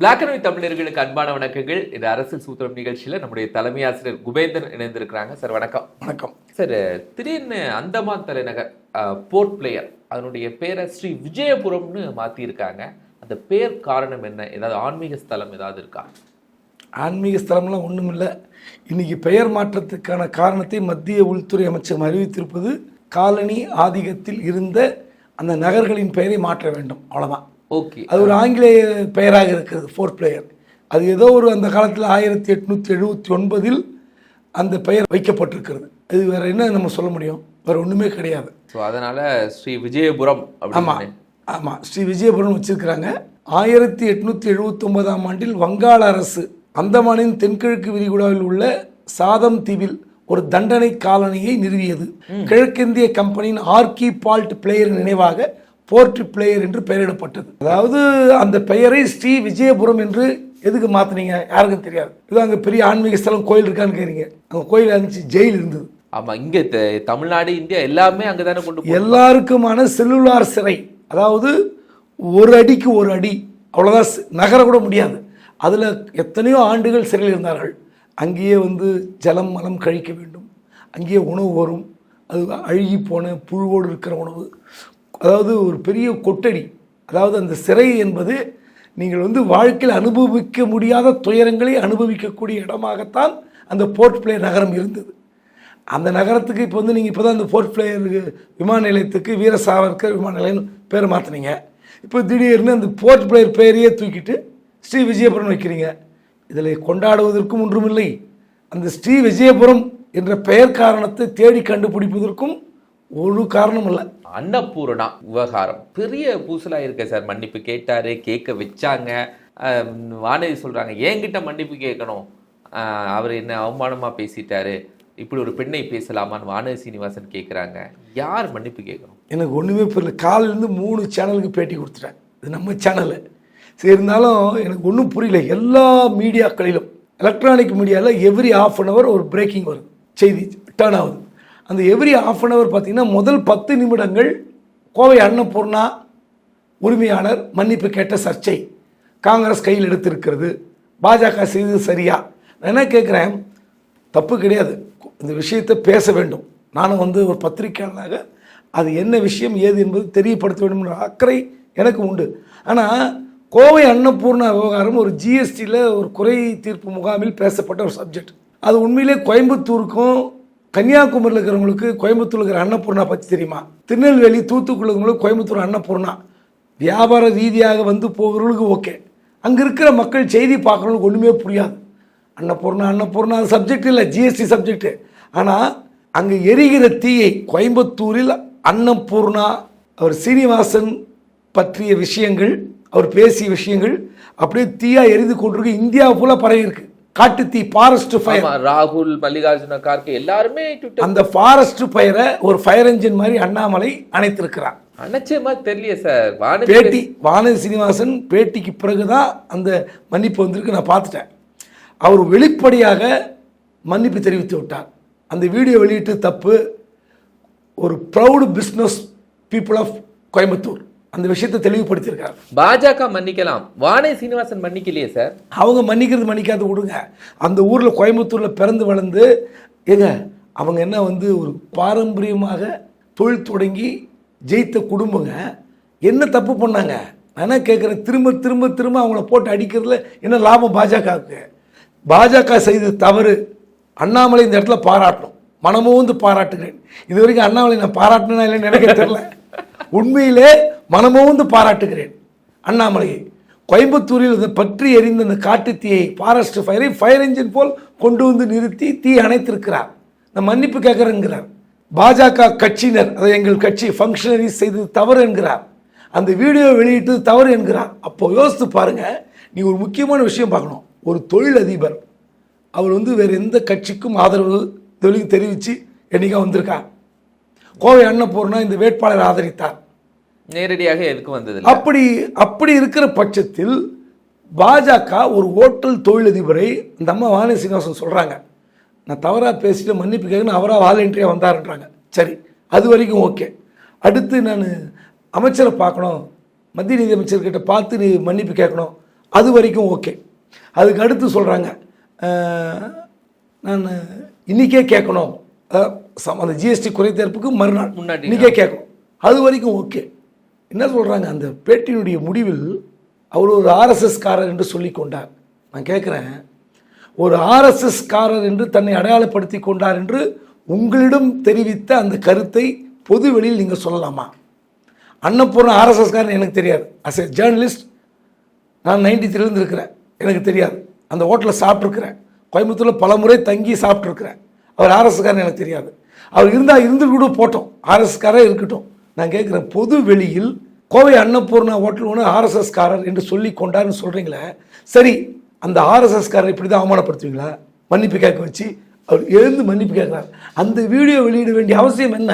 Black and white தமிழர்களுக்கு அன்பான வணக்கங்கள். இது அரசியல் சூத்திரம் நிகழ்ச்சியில நம்முடைய தலைமை ஆசிரியர் குபேந்தன் இணைந்திருக்கிறாங்க. சார் வணக்கம். வணக்கம். சார் திடீர்னு அந்தமான் தலைநகர் போர்ட் பிளேயர் அதனுடைய பேரை ஸ்ரீ விஜயபுரம்னு மாத்திருக்காங்க அந்த பேர் காரணம் என்ன? ஏதாவது ஆன்மீக ஸ்தலம் ஏதாவது இருக்கா? ஆன்மீக ஸ்தலம்லாம் ஒன்றும் இல்லை இன்னைக்கு பெயர் மாற்றத்துக்கான காரணத்தை மத்திய உள்துறை அமைச்சகம் அறிவித்திருப்பது காலனி ஆதிக்கத்தில் இருந்த அந்த நகர்களின் பெயரை மாற்ற வேண்டும். அவ்வளோதான் ஓகே அது ஒரு ஆங்கிலேய பெயராக இருக்கிறது ஃபோர்த் பிளேயர் அது ஏதோ ஒரு அந்த காலத்தில் ஆயிரத்தி எட்நூற்றி எழுபத்தி ஒன்பதில் அந்த பெயர் வைக்கப்பட்டிருக்கிறது. இது வேற என்ன நம்ம சொல்ல முடியும்? வேற ஒன்றுமே கிடையாது. ஸோ அதனால ஸ்ரீ விஜயபுரம் ஆமாம் ஆமாம் ஸ்ரீ விஜயபுரம் வச்சிருக்கிறாங்க. ஆயிரத்தி எட்நூற்றி எழுபத்தொன்பதாம் ஆண்டில் வங்காள அரசு அந்தமானின் தென்கிழக்கு விரிகுடாவில் உள்ள சாதம் தீவில் ஒரு தண்டனை காலனியை நிறுவியது. கிழக்கிந்திய கம்பெனியின் ஆர்கி பால்ட் பிளேயர் நினைவாக போர்ட் பிளேயர் என்று பெயரிடப்பட்டது. அதாவது அந்த பெயரை ஸ்ரீ விஜயபுரம் என்று எதுக்கு மாத்துனீங்க? யாருக்கும் தெரியாது. இது அங்கே பெரிய ஆன்மீக ஸ்தலம் கோயில் இருக்கான்னு கேட்குறீங்க அங்கே கோயில் இருந்துச்சு ஜெயில் இருந்தது. ஆமா இங்க தமிழ்நாடு இந்தியா எல்லாமே அங்கதானே கொண்டு போ எல்லாருக்குமான செல்லுலார் சிறை. அதாவது ஒரு அடிக்கு ஒரு அடி. அவ்வளோதான் நகர கூட முடியாது. அதில் எத்தனையோ ஆண்டுகள் சிறையில் இருந்தார்கள். அங்கேயே வந்து ஜலம் மலம் கழிக்க வேண்டும். அங்கேயே உணவு வரும். அது அழுகி போன புழுவோடு இருக்கிற உணவு. அதாவது ஒரு பெரிய கொட்டடி. அதாவது அந்த சிறை என்பது நீங்கள் வந்து வாழ்க்கையில் அனுபவிக்க முடியாத துயரங்களை அனுபவிக்கக்கூடிய இடமாகத்தான் அந்த போர்ட் பிளேயர் நகரம் இருந்தது. அந்த நகரத்துக்கு இப்போ வந்து நீங்கள் இப்போ தான் அந்த போர்ட் பிளேயருக்கு விமான நிலையத்துக்கு வீர சாவர்கர் விமான நிலையம் பேரை மாற்றினீங்க இப்போ திடீர்னு அந்த போர்ட் பிளேயர் பெயரையே தூக்கிட்டு ஸ்ரீ விஜயபுரம் வைக்கிறீங்க. இதில் கொண்டாடுவதற்கும் ஒன்றுமில்லை. அந்த ஸ்ரீ விஜயபுரம் என்ற பெயர் காரணத்தை தேடி கண்டுபிடிப்பதற்கும் ஒரு காரணம் இல்லை. அன்னபூரணா விவகாரம். பெரிய பூசலாக இருக்க சார். மன்னிப்பு கேட்டாரு கேட்க வச்சாங்க. வானதி சொல்கிறாங்க என்கிட்ட மன்னிப்பு கேட்கணும். அவர் என்ன அவமானமாக பேசிட்டாரு. இப்படி ஒரு பெண்ணை பேசலாமான்னு வானதி சீனிவாசன் கேட்குறாங்க யார் மன்னிப்பு கேட்கணும்? எனக்கு ஒன்றுமே புரியல. காலிலேருந்து மூணு சேனலுக்கு பேட்டி கொடுத்துட்டேன். இது நம்ம சேனலு. சரி இருந்தாலும் எனக்கு ஒன்றும் புரியல. எல்லா மீடியாக்களிலும் எலக்ட்ரானிக் மீடியாவில் எவ்ரி ஆஃப் அன் ஹவர் ஒரு பிரேக்கிங் வரும். செய்தி டேர்ன் ஆகுது. அந்த எவ்ரி ஆஃப் அன் அவர் பார்த்தீங்கன்னா முதல் பத்து நிமிடங்கள் கோவை அன்னபூர்ணா உரிமையாளர் மன்னிப்பு கேட்ட சர்ச்சை காங்கிரஸ் கையில் எடுத்திருக்கிறது. பாஜக செய்தது சரியா? நான் என்ன கேட்குறேன் தப்பு கிடையாது. இந்த விஷயத்தை பேச வேண்டும். நானும் வந்து ஒரு பத்திரிகையாளராக அது என்ன விஷயம் ஏது என்பது தெரியப்படுத்த வேண்டும் என்ற அக்கறை எனக்கு உண்டு. ஆனால் கோவை அன்னபூர்ணா விவகாரம் ஒரு ஜிஎஸ்டியில் ஒரு குறை தீர்ப்பு முகாமில் பேசப்பட்ட ஒரு சப்ஜெக்ட் அது உண்மையிலே கோயம்புத்தூருக்கும் கன்னியாகுமரியில் இருக்கிறவங்களுக்கு கோயம்புத்தூர்ல இருக்கிற அன்னபூர்ணா பற்றி தெரியுமா? திருநெல்வேலி தூத்துக்குள்ள இருக்கிறவங்களுக்கு கோயம்புத்தூர் அன்னபூர்ணா. வியாபார ரீதியாக வந்து போகிறவங்களுக்கு ஓகே. அங்கே இருக்கிற மக்கள் செய்தி பார்க்குறவங்களுக்கு ஒன்றுமே புரியாது. அன்னபூர்ணா அன்னபூர்ணா அது சப்ஜெக்ட் இல்லை ஜிஎஸ்டி சப்ஜெக்ட்டு ஆனால் அங்கே எரிகிற தீயை கோயம்புத்தூரில் அன்னபூர்ணா அவர் சீனிவாசன் பற்றிய விஷயங்கள் அவர் பேசிய விஷயங்கள் அப்படியே தீயாக எரிந்து கொண்டிருக்கு. இந்தியா ஃபுல்லாக பரவி இருக்குது காட்டு தீ ஃபாரஸ்ட் ஃபயர் ராகுல் மல்லிகார்ஜுன கார்கே எல்லாருமே அந்த ஃபாரஸ்ட் ஃபயரை ஒரு ஃபயர் என்ஜின் மாதிரி அண்ணாமலை அணைத்திருக்கிறார். அணைச்ச மாதிரி தெரியல சார். வானதி பேட்டி வானதி சீனிவாசன் பேட்டிக்கு பிறகுதான் அந்த மன்னிப்பு வந்திருக்கு நான் பார்த்துட்டேன். அவர் வெளிப்படையாக மன்னிப்பு தெரிவித்து விட்டார். அந்த வீடியோ வெளியிட்டு தப்பு. ஒரு proud business people of Coimbatore. அந்த விஷயத்தை தெளிவுபடுத்தியிருக்கார். பாஜக மன்னிக்கலாம். வானதி சீனிவாசன் மன்னிக்கலையே சார் அவங்க மன்னிக்கிறது மன்னிக்காத விடுங்க. அந்த ஊரில் கோயம்புத்தூரில் பிறந்து வளர்ந்து ஏங்க அவங்க என்ன வந்து ஒரு பாரம்பரியமாக தொழில் தொடங்கி ஜெயித்த குடும்பங்க என்ன தப்பு பண்ணாங்க? நான் என்ன கேட்குறேன் திரும்ப திரும்ப திரும்ப அவங்கள போட்டு அடிக்கிறதுல என்ன லாபம் பாஜகவுக்கு? பாஜக செய்த தவறு. அண்ணாமலை இந்த இடத்துல பாராட்டணும். மனமோந்து பாராட்டுகிறேன். இது வரைக்கும் அண்ணாமலை நான் பாராட்டினா இல்லைன்னு எனக்கு தெரியல. உண்மையிலே மனமோந்து பாராட்டுகிறேன். அண்ணாமலையை கோயம்புத்தூரில் இந்த பற்றி எரிந்த அந்த காட்டு தீயை ஃபாரஸ்ட் ஃபயரை ஃபயர் என்ஜின் போல் கொண்டு வந்து நிறுத்தி தீ அணைத்திருக்கிறார். நான் மன்னிப்பு கேட்குறேங்கிறார் பாஜக கட்சியினர் அதை எங்கள் கட்சி ஃபங்க்ஷனரிஸ் செய்தது தவறு என்கிறார். அந்த வீடியோ வெளியிட்டது தவறு என்கிறார். அப்போ யோசித்து பாருங்க நீ ஒரு முக்கியமான விஷயம் பார்க்கணும். ஒரு தொழிலதிபர் அவர் வந்து வேறு எந்த கட்சிக்கும் ஆதரவு தொழில் தெரிவித்து என்னைக்கா வந்திருக்கார் கோவை அன்னபூர்ணா இந்த வேட்பாளர் ஆதரித்தார். நேரடியாக எதுக்கு வந்தது அப்படி அப்படி இருக்கிற பட்சத்தில் பாஜக ஒரு ஹோட்டல் தொழிலதிபரை இந்த அம்மா வாணி சீனிவாசன் சொல்கிறாங்க நான் தவறாக பேசிட்டு மன்னிப்பு கேட்கணும் அவராக வாலண்டியாக வந்தாருன்றாங்க. சரி அது வரைக்கும் ஓகே. அடுத்து நான் அமைச்சரை பார்க்கணும் மத்திய நிதி அமைச்சர்கிட்ட பார்த்து நீ மன்னிப்பு கேட்கணும் அது வரைக்கும் ஓகே. அதுக்கு அடுத்து சொல்கிறாங்க நான் இன்றைக்கே கேட்கணும் அந்த ஜிஎஸ்டி குறைத்தேர்ப்புக்கு மறுநாள் முன்னாடி இன்றைக்கே கேட்கணும் அது வரைக்கும் ஓகே. என்ன சொல்கிறாங்க அந்த பேட்டியினுடைய முடிவில் அவர் ஒரு ஆர்எஸ்எஸ்காரர் என்று சொல்லி கொண்டார். நான் கேட்குறேன் ஒரு ஆர்எஸ்எஸ்காரர் என்று தன்னை அடையாளப்படுத்தி கொண்டார் என்று உங்களிடம் தெரிவித்த அந்த கருத்தை பொது வெளியில் நீங்கள் சொல்லலாமா? அன்னபூர்ணா ஆர்எஸ்எஸ்காரன் எனக்கு தெரியாது. அஸ் எ ஜேர்னலிஸ்ட் நான் நைன்டி த்ரீலேருந்து இருக்கிறேன் எனக்கு தெரியாது. அந்த ஹோட்டலில் சாப்பிட்ருக்கிறேன் கோயம்புத்தூரில் பல முறை தங்கி சாப்பிட்ருக்கிறேன் அவர் ஆர்எஸ்காரன் எனக்கு தெரியாது. அவர் இருந்தால் இருந்து கூட போட்டோம். ஆர்எஸ்காரே இருக்கட்டும். நான் கேட்குறேன் பொது வெளியில் கோவை அன்னபூர்ணா ஹோட்டல் ஒன்று ஆர்எஸ்எஸ்காரர் என்று சொல்லி கொண்டார்னு சொல்கிறீங்களே சரி அந்த ஆர்எஸ்எஸ்காரர் இப்படி தான் அவமானப்படுத்துவீங்களா? மன்னிப்பு கேட்க வச்சு அவர் எழுந்து மன்னிப்பு கேட்குறாரு. அந்த வீடியோ வெளியிட வேண்டிய அவசியம் என்ன?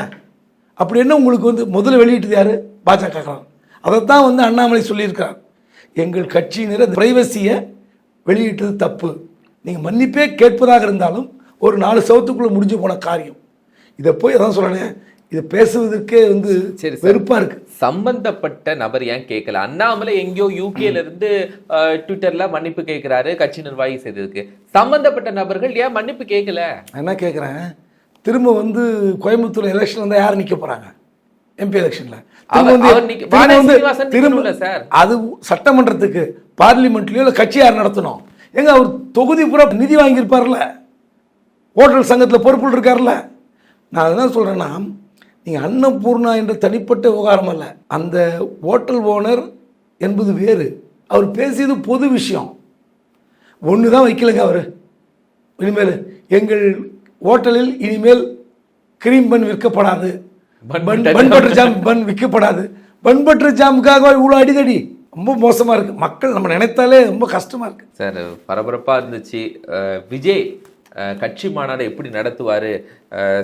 அப்படி என்ன உங்களுக்கு வந்து முதல்ல வெளியிட்டது யார்? பாஜக அதைத்தான் வந்து அண்ணாமலை சொல்லியிருக்கிறார். எங்கள் கட்சியினர் அந்த பிரைவசியை வெளியிட்டது தப்பு. நீங்கள் மன்னிப்பே கேட்பதாக இருந்தாலும் ஒரு நாலு சவத்துக்குள்ளே முடிஞ்சு போன காரியம். இதை போய் அதான் சொல்கிறேன் இதை பேசுவதற்கே வந்து சரி. வெறுப்பாக இருக்குது சம்பந்தப்பட்ட நபர் ஏன் கேட்கல? அண்ணாமலை எங்கேயோ யூகேல இருந்து ட்விட்டர்ல மன்னிப்பு கேட்கிறாரு கட்சி நிர்வாகி செய்ததுக்கு. சம்பந்தப்பட்ட நபர்கள் ஏன் மன்னிப்பு கேட்கல? என்ன கேட்குறேன்? திரும்ப வந்து கோயம்புத்தூர் எலெக்ஷன் வந்தால் யார் நிற்க போகிறாங்க எம்பி எலெக்ஷனில் நிக்கணும்ல சார்? அது சட்டமன்றத்துக்கு பார்லிமெண்ட்லயோ இல்லை கட்சி யார் நடத்தணும்? எங்க அவர் தொகுதி பூரா நிதி வாங்கியிருப்பார்ல? ஹோட்டல் சங்கத்தில் பொறுப்பில் இருக்கார்ல? நான் என்ன சொல்கிறேன்னா நீங்கள் அன்னபூர்ணா என்ற தனிப்பட்ட விவகாரம் அல்ல. அந்த ஹோட்டல் ஓனர் என்பது வேறு. அவர் பேசியது பொது விஷயம். ஒன்று தான் வைக்கலைங்க அவர். இனிமேல் எங்கள் ஹோட்டலில் இனிமேல் கிரீம் பன் விற்கப்படாது. பன் பட்டர் ஜாம் பன் விற்கப்படாது. பன் பட்டர் ஜாமுக்காக இவ்வளோ அடிதடி. ரொம்ப மோசமாக இருக்குது மக்கள் நம்ம நினைத்தாலே ரொம்ப கஷ்டமாக இருக்குது சார் பரபரப்பா இருந்துச்சு. விஜய் கட்சி மாநாடு எப்படி நடத்துவாரு?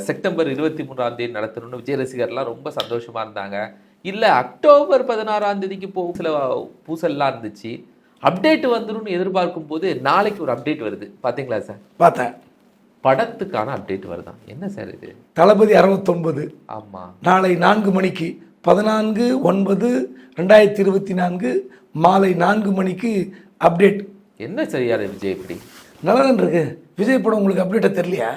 செப்டம்பர் இருபத்தி மூன்றாம் தேதி நடத்தணும்னு விஜய் ரசிகர்லாம் ரொம்ப சந்தோஷமா இருந்தாங்க. இல்ல அக்டோபர் பதினாறாம் தேதிக்கு போ சில பூசல்லாம் இருந்துச்சு. அப்டேட் வந்துரும்னு எதிர்பார்க்கும் போது நாளைக்கு ஒரு அப்டேட் வருது. பாத்தீங்களா சார்? பார்த்தேன். படத்துக்கான அப்டேட் வருதான் என்ன சார் இது? தளபதி அறுபத்தொன்பது. ஆமா. நாளை நான்கு மணிக்கு பதினான்கு ஒன்பது ரெண்டாயிரத்தி இருபத்தி நான்கு மாலை நான்கு மணிக்கு அப்டேட். என்ன செய்யாரு விஜய் இப்படி? நல்லா தான் இருக்கு விஜய் படம் உங்களுக்கு அப்டேட்டை தெரியலையா?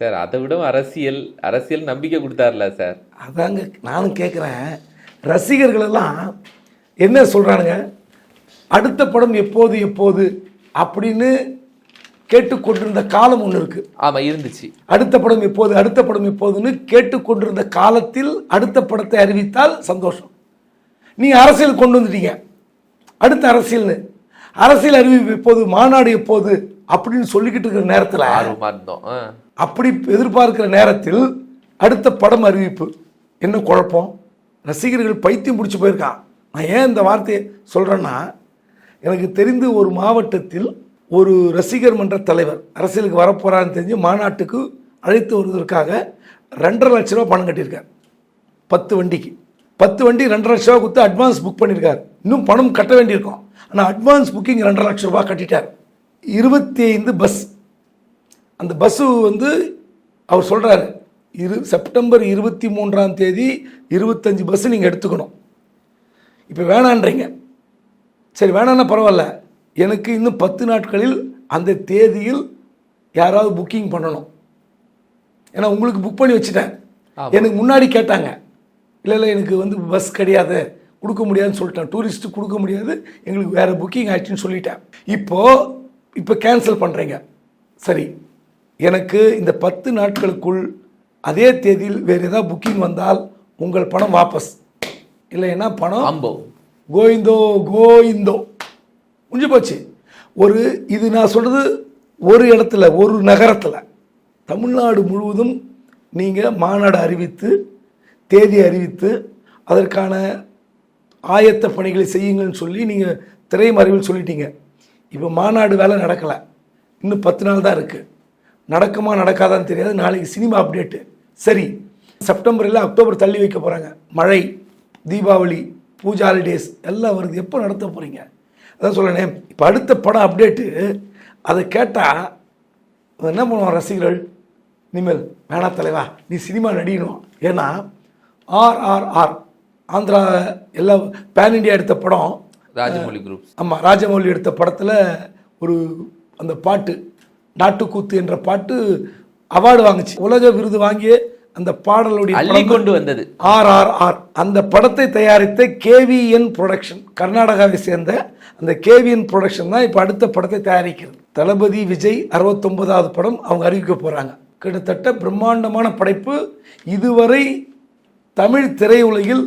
சார் அதை விட அரசியல் அரசியல் நம்பிக்கை கொடுத்தாருல சார். அதாங்க நானும் கேட்குறேன் ரசிகர்கள் எல்லாம் என்ன சொல்கிறானுங்க அடுத்த படம் எப்போது எப்போது அப்படின்னு கேட்டுக்கொண்டிருந்த காலம் ஒன்று இருக்குது ஆமா இருந்துச்சு. அடுத்த படம் எப்போது அடுத்த படம் எப்போதுன்னு கேட்டுக்கொண்டிருந்த காலத்தில் அடுத்த படத்தை அறிவித்தால் சந்தோஷம். நீ அரசியல் கொண்டு வந்துட்டீங்க. அடுத்த அரசியல்னு. அரசியல் அறிவிப்பு எப்போது மாநாடு எப்போது? அப்படின்னு சொல்லிக்கிட்டு இருக்கிற நேரத்தில் ஆர்வமா இருந்தோம். அப்படி எதிர்பார்க்கிற நேரத்தில் அடுத்த படம் அறிவிப்பு. என்ன குழப்பம்? ரசிகர்கள் பைத்தியம் பிடிச்சி போயிருக்கான் நான் ஏன் இந்த வார்த்தையை சொல்கிறேன்னா எனக்கு தெரிந்து ஒரு மாவட்டத்தில் ஒரு ரசிகர் மன்ற தலைவர் அரசியலுக்கு வரப்போறான்னு தெரிஞ்சு மாநாட்டுக்கு அழைத்து வருவதற்காக ரெண்டரை லட்ச ரூபா பணம் கட்டியிருக்கார். பத்து வண்டிக்கு. பத்து வண்டி ரெண்டரை லட்ச ரூபா கொடுத்து அட்வான்ஸ் புக் பண்ணியிருக்கார். இன்னும் பணம் கட்ட வேண்டியிருக்கும். ஆனால் அட்வான்ஸ் புக்கிங் ரெண்டரை லட்ச ரூபா கட்டிட்டார். இருபத்தி ஐந்து பஸ். அந்த பஸ்ஸு வந்து அவர் சொல்கிறாரு இரு செப்டம்பர் இருபத்தி மூன்றாம் தேதி இருபத்தஞ்சி பஸ்ஸு நீங்கள் எடுத்துக்கணும். இப்போ வேணான்றீங்க. சரி வேணான்னா பரவாயில்ல. எனக்கு இன்னும் பத்து நாட்களில் அந்த தேதியில் யாராவது புக்கிங் பண்ணணும். ஏன்னா உங்களுக்கு புக் பண்ணி வச்சுட்டேன். எனக்கு முன்னாடி கேட்டாங்க. இல்லை இல்லை எனக்கு வந்து பஸ் கிடையாது. கொடுக்க முடியாதுன்னு சொல்லிட்டேன். டூரிஸ்ட்டு கொடுக்க முடியாது. எங்களுக்கு வேறு புக்கிங் ஆயிடுச்சுன்னு சொல்லிட்டேன். இப்போது இப்போ கேன்சல் பண்ணுறீங்க சரி. எனக்கு இந்த பத்து நாட்களுக்குள் அதே தேதியில் வேறு ஏதாவது புக்கிங் வந்தால் உங்கள் பணம் வாபஸ். இல்லைன்னா பணம் அம்போ. கோவிந்தோ கோவிந்தோ. முடிஞ்சு போச்சு. ஒரு இது நான் சொல்கிறது ஒரு இடத்துல ஒரு நகரத்தில். தமிழ்நாடு முழுவதும் நீங்கள் மாநாடு அறிவித்து தேதி அறிவித்து அதற்கான ஆயத்த பணிகளை செய்யுங்கள்னு சொல்லி நீங்கள் திரைமறைவில் சொல்லிட்டீங்க. இப்போ மாநாடு வேலை நடக்கலை. இன்னும் பத்து நாள் தான் இருக்குது நடக்குமா நடக்காதான்னு தெரியாது. நாளைக்கு சினிமா அப்டேட்டு சரி செப்டம்பர் இல்லை அக்டோபர் தள்ளி வைக்க போகிறாங்க மழை தீபாவளி பூஜா ஹாலிடேஸ் எல்லாம் வருது. எப்போ நடத்த போகிறீங்க அதான் சொல்கிறேனே இப்போ அடுத்த படம் அப்டேட்டு அதை கேட்டால் என்ன பண்ணுவான் ரசிகர்கள்? இனிமேல் வேணா தலைவா நீ சினிமா நடிக்கணும். ஏன்னா ஆர் ஆர் ஆர் ஆந்திரா எல்லாம் பேன் இண்டியா எடுத்த படம் ராஜமௌலி குரூப் ஆமாம் ராஜமௌலி எடுத்த படத்தில் ஒரு அந்த பாட்டு நாட்டுக்கூத்து என்ற பாட்டு அவார்டு வாங்குச்சு. உலக விருது வாங்கிய அந்த பாடலுடைய அள்ளி கொண்டு வந்தது. ஆர் ஆர் ஆர். அந்த படத்தை தயாரித்த கேவிஎன் ப்ரொடக்ஷன் கர்நாடகாவை சேர்ந்த அந்த கேவிஎன் ப்ரொடக்ஷன் தான் இப்போ அடுத்த படத்தை தயாரிக்கிறது. தளபதி விஜய் அறுபத்தொன்பதாவது படம் அவங்க அறிவிக்க போகிறாங்க கிட்டத்தட்ட பிரம்மாண்டமான படைப்பு. இதுவரை தமிழ் திரையுலகில்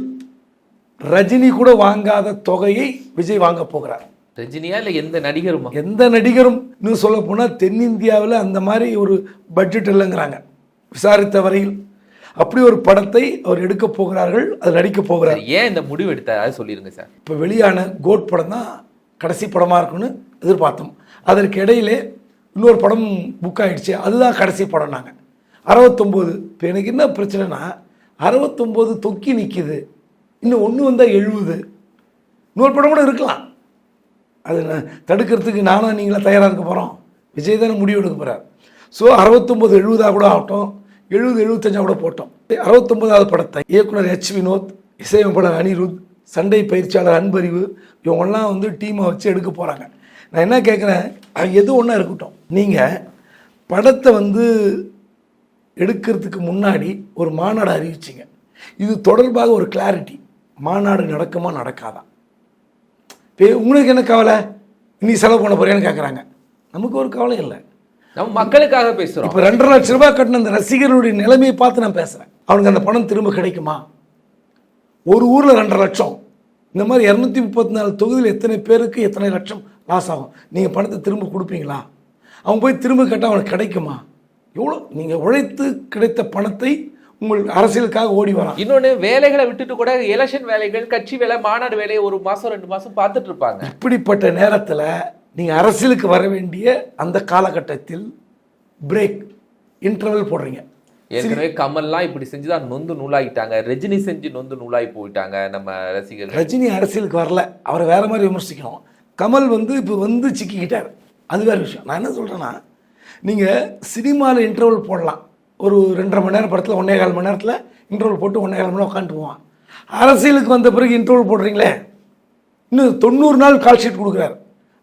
ரஜினி கூட வாங்காத தொகையை விஜய் வாங்க போகிறார். ரஜினியா இல்ல எந்த நடிகருமா? எந்த நடிகரும் இன்னும் சொல்ல போனால் தென்னிந்தியாவில் அந்த மாதிரி ஒரு பட்ஜெட் இல்லைங்கிறாங்க. விசாரித்த வரையில் அப்படி ஒரு படத்தை அவர் எடுக்க போகிறார்கள் அது நடிக்க போகிறார். ஏன் இந்த முடிவு எடுத்தார்? அதை சொல்லிருங்க சார். இப்போ வெளியான கோட் படம் தான் கடைசி படமாக இருக்கும்னு எதிர்பார்த்தோம். அதற்கு இடையிலே இன்னொரு படம் புக் ஆயிடுச்சு. அதுதான் கடைசி படம் நாங்கள் அறுபத்தொம்போது. இப்போ எனக்கு என்ன பிரச்சனைனா அறுபத்தொம்போது தொக்கி நிற்கிது இன்னும் ஒன்று வந்தால் எழுபது இன்னொரு படம் கூட இருக்கலாம். அது நான் தடுக்கிறதுக்கு நானும் நீங்களாக தயாராக இருக்க போகிறோம் விஜய் தானே முடிவு எடுக்க போகிறார் ஸோ அறுபத்தொம்போது எழுபதாக கூட ஆகட்டும். எழுபது எழுபத்தஞ்சா கூட போட்டோம். அறுபத்தொம்போதாவது படத்தை இயக்குனர் ஹெச் வினோத் இசையமைப்பாளர் அனிருத் சண்டை பயிற்சியாளர் அன்பறிவு இவங்கெல்லாம் வந்து டீமை வச்சு எடுக்க போகிறாங்க நான் என்ன கேட்குறேன் எது ஒன்றா இருக்கட்டும். நீங்கள் படத்தை வந்து எடுக்கிறதுக்கு முன்னாடி ஒரு மாநாடு அறிவிச்சிங்க. இது தொடர்பாக ஒரு கிளாரிட்டி மாநாடு நடக்குமா நடக்காதா? இப்போ உங்களுக்கு என்ன கவலை? நீ செலவு பண்ண போறியான்னு கேட்குறாங்க நமக்கு ஒரு கவலை இல்லை. நம்ம மக்களுக்காக பேசுறோம். இப்போ ரெண்டரை லட்ச ரூபாய் கட்டின அந்த ரசிகர்களுடைய நிலைமையை பார்த்து நான் பேசுகிறேன் அவனுக்கு அந்த பணம் திரும்ப கிடைக்குமா? ஒரு ஊரில் ரெண்டரை லட்சம். இந்த மாதிரி இரநூத்தி முப்பத்தி நாலு தொகுதியில் எத்தனை பேருக்கு எத்தனை லட்சம் லாஸ் ஆகும்? நீங்கள் பணத்தை திரும்ப கொடுப்பீங்களா? அவன் போய் திரும்ப கேட்டால் அவனுக்கு கிடைக்குமா? எவ்வளோ நீங்கள் உழைத்து கிடைத்த பணத்தை உங்கள் அரசியலுக்காக ஓடி வரான் இன்னொன்னு வேலைகளை விட்டுட்டு கூட எலெக்ஷன் வேலைகள் கட்சி வேலை மாநாடு வேலையை ஒரு மாசம் ரெண்டு மாசம் பார்த்துட்டு இருப்பாங்க. இப்படிப்பட்ட நேரத்தில் நீங்கள் அரசியலுக்கு வர வேண்டிய அந்த காலகட்டத்தில் பிரேக் இன்டர்வல் போடுறீங்க. ஏற்கனவே கமல்லாம் இப்படி செஞ்சுதான் நொந்து நூலாகிட்டாங்க ரஜினி செஞ்சு நொந்து நூலாகி போயிட்டாங்க நம்ம ரசிகர்கள். ரஜினி அரசியலுக்கு வரல. அவரை வேற மாதிரி விமர்சிக்கணும். கமல் வந்து இப்போ வந்து சிக்கிக்கிட்டார். அது வேறு விஷயம். நான் என்ன சொல்கிறேன்னா நீங்கள் சினிமாவில் இன்டர்வல் போடலாம். ஒரு ரெண்டரை மணி நேரம் படத்தில் ஒன்றே கால் மணி நேரத்தில் இன்டர்வல் போட்டு ஒன்றே கால் மணி நேரம் உட்காந்துட்டு போவான் அரசியலுக்கு வந்த பிறகு இன்டர்வல் போடுறீங்களே? இன்னும் தொண்ணூறு நாள் கால் ஷீட் கொடுக்குறாரு.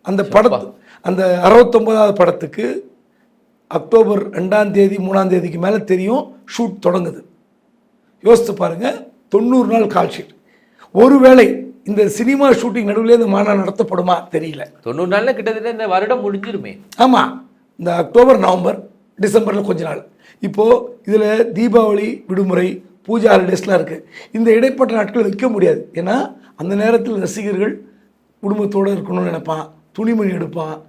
அந்த படத்து அந்த அறுபத்தொம்போதாவது படத்துக்கு அக்டோபர் ரெண்டாம் தேதி மூணாம் தேதிக்கு மேலே தெரியும் ஷூட் தொடங்குது. யோசித்து பாருங்க தொண்ணூறு நாள் கால் ஷீட் ஒருவேளை இந்த சினிமா ஷூட்டிங் நடுவில் இந்த மாநாடு நடத்தப்படுமா தெரியல. தொண்ணூறு நாள்ல கிட்டத்தட்ட இந்த வருடம் முடிஞ்சிருமே. ஆமாம் இந்த அக்டோபர் நவம்பர் டிசம்பரில் கொஞ்ச நாள். இப்போது இதில் தீபாவளி விடுமுறை பூஜா ஹாலிடேஸ்லாம் இருக்குது இந்த இடைப்பட்ட நாட்கள் வைக்க முடியாது. ஏன்னா அந்த நேரத்தில் ரசிகர்கள் குடும்பத்தோடு இருக்கணும்னு நினைப்பான். துணிமணி எடுப்பான்.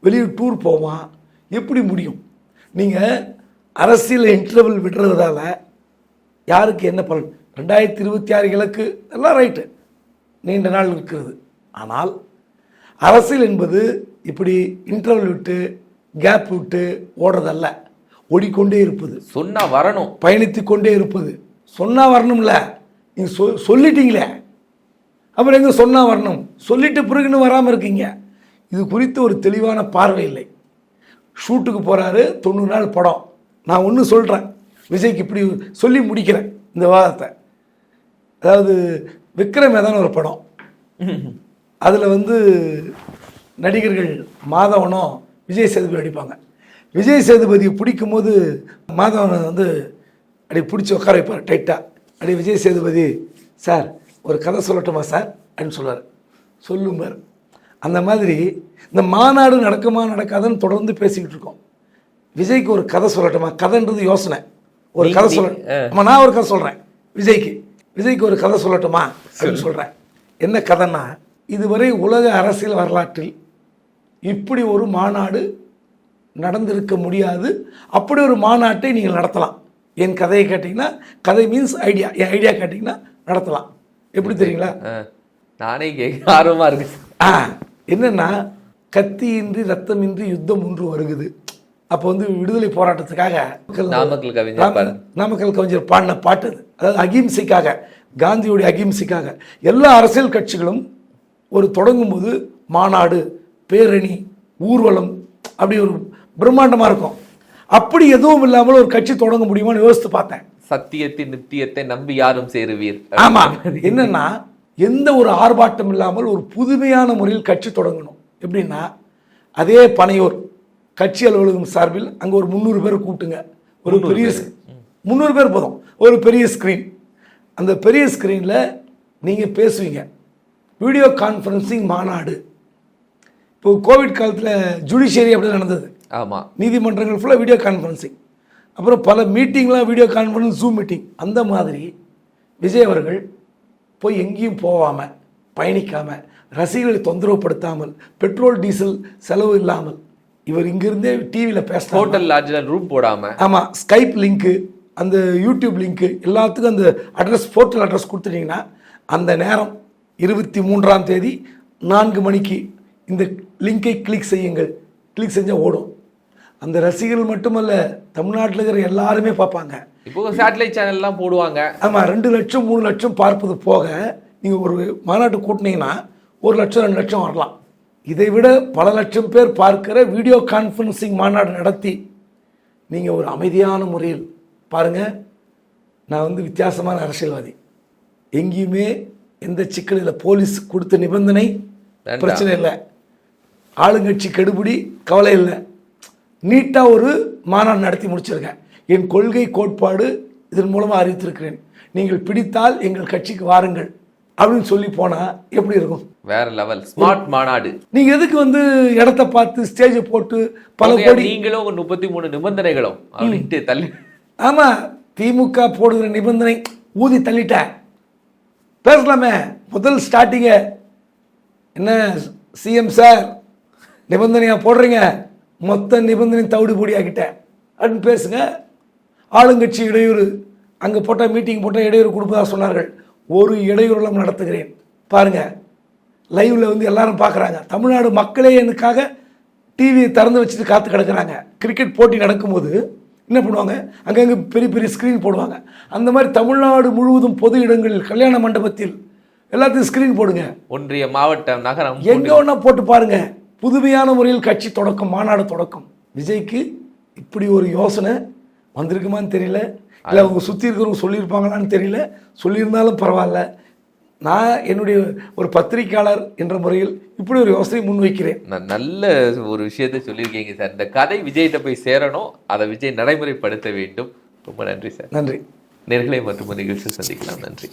வெளியே டூர் போவான். எப்படி முடியும்? நீங்கள் அரசியல் இன்டர்வல் விடுறதால யாருக்கு என்ன பலன்? ரெண்டாயிரத்தி இருபத்தி ஆறு இலக்கு எல்லாம் ரைட்டு நீண்ட நாள் இருக்கிறது ஆனால் அரசியல் என்பது இப்படி இன்டர்வல் விட்டு கேப் விட்டு ஓடுறதல்ல. ஓடிக்கொண்டே இருப்பது. சொன்னா வரணும். பயணித்து கொண்டே இருப்பது. சொன்னால் வரணும்ல. நீங்கள் சொ சொல்லிட்டீங்களே. அப்புறம் எங்கே சொன்னால் வரணும்? சொல்லிட்ட பிறகுன்னு வராமல் இருக்கீங்க. இது குறித்து ஒரு தெளிவான பார்வை இல்லை. ஷூட்டுக்கு போகிறாரு தொண்ணூறு நாள் படம். நான் ஒன்று சொல்கிறேன் விஜய்க்கு இப்படி சொல்லி முடிக்கிறேன் இந்த வாதத்தை அதாவது விக்ரம் ஏதான ஒரு படம். அதில் வந்து நடிகர்கள் மாதவனும் விஜய் சேதுபதி அடிப்பாங்க விஜய் சேதுபதியை பிடிக்கும் போது மாதவனை வந்து அப்படி பிடிச்சி உட்கார வைப்பார் டைட்டாக அப்படி விஜய் சேதுபதி சார் ஒரு கதை சொல்லட்டுமா சார்? அப்படின்னு சொல்லுவார். சொல்லும்பார் அந்த மாதிரி இந்த மாநாடு நடக்குமா நடக்காதுன்னு தொடர்ந்து பேசிக்கிட்டு இருக்கோம். விஜய்க்கு ஒரு கதை சொல்லட்டுமா? கதைன்றது யோசனை. ஒரு கதை சொல்ல ஆமா நான் ஒரு கதை சொல்கிறேன் விஜய்க்கு. விஜய்க்கு ஒரு கதை சொல்லட்டுமா? அப்படின்னு சொல்கிறேன் என்ன கதைன்னா இதுவரை உலக அரசியல் வரலாற்றில் இப்படி ஒரு மாநாடு நடந்திருக்க முடியாது. அப்படி ஒரு மாநாட்டை நீங்கள் நடத்தலாம். என் கதையை கேட்டிங்கன்னா கதை மீன்ஸ் ஐடியா என் ஐடியா கேட்டிங்கன்னா நடத்தலாம். எப்படி தெரியுங்களா? நானே கேட்க ஆர்வமா இருக்கு. ஆ என்னன்னா கத்தியின்றி ரத்தமின்றி யுத்தம் ஒன்று வருகுது. அப்போ வந்து விடுதலை போராட்டத்துக்காக நாமக்கல் கவிஞர். நாமக்கல் கவிஞர் பாடின பாட்டு அது. அதாவது அகிம்சைக்காக காந்தியுடைய அகிம்சைக்காக. எல்லா அரசியல் கட்சிகளும் ஒரு தொடங்கும்போது மாநாடு பேரணி ஊர்வலம் அப்படி ஒரு பிரம்மாண்டமாக இருக்கும். அப்படி எதுவும் இல்லாமல் ஒரு கட்சி தொடங்க முடியுமான்னு யோசித்து பார்த்தேன். சத்தியத்தின் நித்தியத்தை நம்பி யாரும் சேருவீர். ஆமா. என்னன்னா எந்த ஒரு ஆர்ப்பாட்டம் இல்லாமல் ஒரு புதுமையான முறையில் கட்சி தொடங்கணும். எப்படின்னா அதே பனையூர் கட்சி அலுவலகம் சார்பில் அங்கே ஒரு முந்நூறு பேர் கூட்டுங்க. ஒரு பெரிய முந்நூறு பேர் போதும். ஒரு பெரிய ஸ்க்ரீன் அந்த பெரிய ஸ்க்ரீனில் நீங்கள் பேசுவீங்க. வீடியோ கான்ஃபரன்சிங் மாநாடு. இப்போ கோவிட் காலத்தில் ஜுடிஷியரி அப்படி நடந்தது. ஆமா. நீதிமன்றங்கள் ஃபுல்லாக வீடியோ கான்ஃபரன்சிங் அப்புறம் பல மீட்டிங்லாம் வீடியோ கான்ஃபரன்ஸ் ஜூம் மீட்டிங் அந்த மாதிரி விஜய் அவர்கள் போய் எங்கேயும் போகாமல் பயணிக்காமல் ரசிகர்களை தொந்தரவுப்படுத்தாமல் பெட்ரோல் டீசல் செலவு இல்லாமல் இவர் இங்கிருந்தே டிவியில் பேசலாம் ஹோட்டல் லாட்ஜில் ரூம் போடாம. ஆமாம் ஸ்கைப் லிங்க்கு அந்த யூடியூப் லிங்க்கு எல்லாத்துக்கும் அந்த அட்ரஸ் போர்ட்டல் அட்ரஸ் கொடுத்துட்டீங்கன்னா அந்த நேரம் இருபத்தி மூன்றாம் தேதி நான்கு மணிக்கு இந்த லிங்கை கிளிக் செய்யுங்கள். கிளிக் செஞ்சால் ஓடும். அந்த ரசிகர்கள் மட்டுமல்ல தமிழ்நாட்டில் இருக்கிற எல்லாருமே பார்ப்பாங்க. இப்போ சேட்டலைட் சேனல்லாம் போடுவாங்க. ஆமாம் ரெண்டு லட்சம் மூணு லட்சம் பார்ப்பது போக நீங்கள் ஒரு மாநாட்டு கூட்டினீங்கன்னா ஒரு லட்சம் ரெண்டு லட்சம் வரலாம். இதை விட பல லட்சம் பேர் பார்க்கிற வீடியோ கான்ஃபரன்சிங் மாநாடு நடத்தி நீங்கள் ஒரு அமைதியான முறையில் பாருங்கள் நான் வந்து வித்தியாசமான அரசியல்வாதி. எங்கேயுமே எந்த சிக்கல் இல்லை போலீஸ் கொடுத்த நிபந்தனை. பிரச்சனை இல்லை. ஆளுங்கட்சி கெடுபிடி கவலை இல்லை. நீட்டாக ஒரு மாநாடு நடத்தி முடிச்சிருக்கேன். என் கொள்கை கோட்பாடு இதன் மூலமாக அறிவித்திருக்கிறேன். நீங்கள் பிடித்தால் எங்கள் கட்சிக்கு வாருங்கள். அப்படின்னு சொல்லி போனால் எப்படி இருக்கும்? வேற லெவல். ஸ்மார்ட் மாநாடு. நீங்கள் எதுக்கு வந்து இடத்த பார்த்து ஸ்டேஜை போட்டு பல கோடி நீங்களும் உங்க முப்பத்தி மூணு நிபந்தனைகளும் அப்படின்ட்டு தள்ளி ஆமாம் திமுக போடுகிற நிபந்தனை ஊதி தள்ளிட்டேன். பேசலாமே. முதல் ஸ்டார்டிங்க என்ன சிஎம் சார் நிபந்தனையாக போடுறீங்க? மொத்த நிபந்தனை தவிடு பொடி ஆக்கிட்டேன் அப்படின்னு பேசுங்க. ஆளுங்கட்சி இடையூறு. அங்கே போட்டால் மீட்டிங் போட்டால் இடையூறு கொடுப்பதா சொன்னார்கள். ஒரு இடையூறுலாம் நடத்துகிறேன். பாருங்க. லைவ்ல வந்து எல்லாரும் பார்க்குறாங்க தமிழ்நாடு மக்களே எனக்காக டிவியை திறந்து வச்சுட்டு காத்து கிடக்குறாங்க. கிரிக்கெட் போட்டி நடக்கும்போது என்ன பண்ணுவாங்க? அங்கங்கே பெரிய பெரிய ஸ்க்ரீன் போடுவாங்க. அந்த மாதிரி தமிழ்நாடு முழுவதும் பொது இடங்களில் கல்யாண மண்டபத்தில் எல்லாத்தையும் ஸ்க்ரீன் போடுங்க. ஒன்றிய மாவட்டம் நகரம் எங்க ஒன்றா போட்டு பாருங்க. புதுமையான முறையில் கட்சி தொடக்கம் மாநாடு தொடக்கம். விஜய்க்கு இப்படி ஒரு யோசனை வந்திருக்குமான்னு தெரியல. இல்லை அவங்க சுற்றி இருக்கிறவங்க சொல்லியிருப்பாங்களான்னு தெரியல. சொல்லியிருந்தாலும் பரவாயில்ல. நான் என்னுடைய ஒரு பத்திரிக்கையாளர் என்ற முறையில் இப்படி ஒரு யோசனை முன்வைக்கிறேன். ந- நல்ல ஒரு விஷயத்தை சொல்லியிருக்கீங்க சார். இந்த கதை விஜய்கிட்ட போய் சேரணும். அதை விஜய் நடைமுறைப்படுத்த வேண்டும். ரொம்ப நன்றி சார். நன்றி. நேர்களை மற்றும் நிகழ்ச்சி சந்திக்கலாம். நன்றி.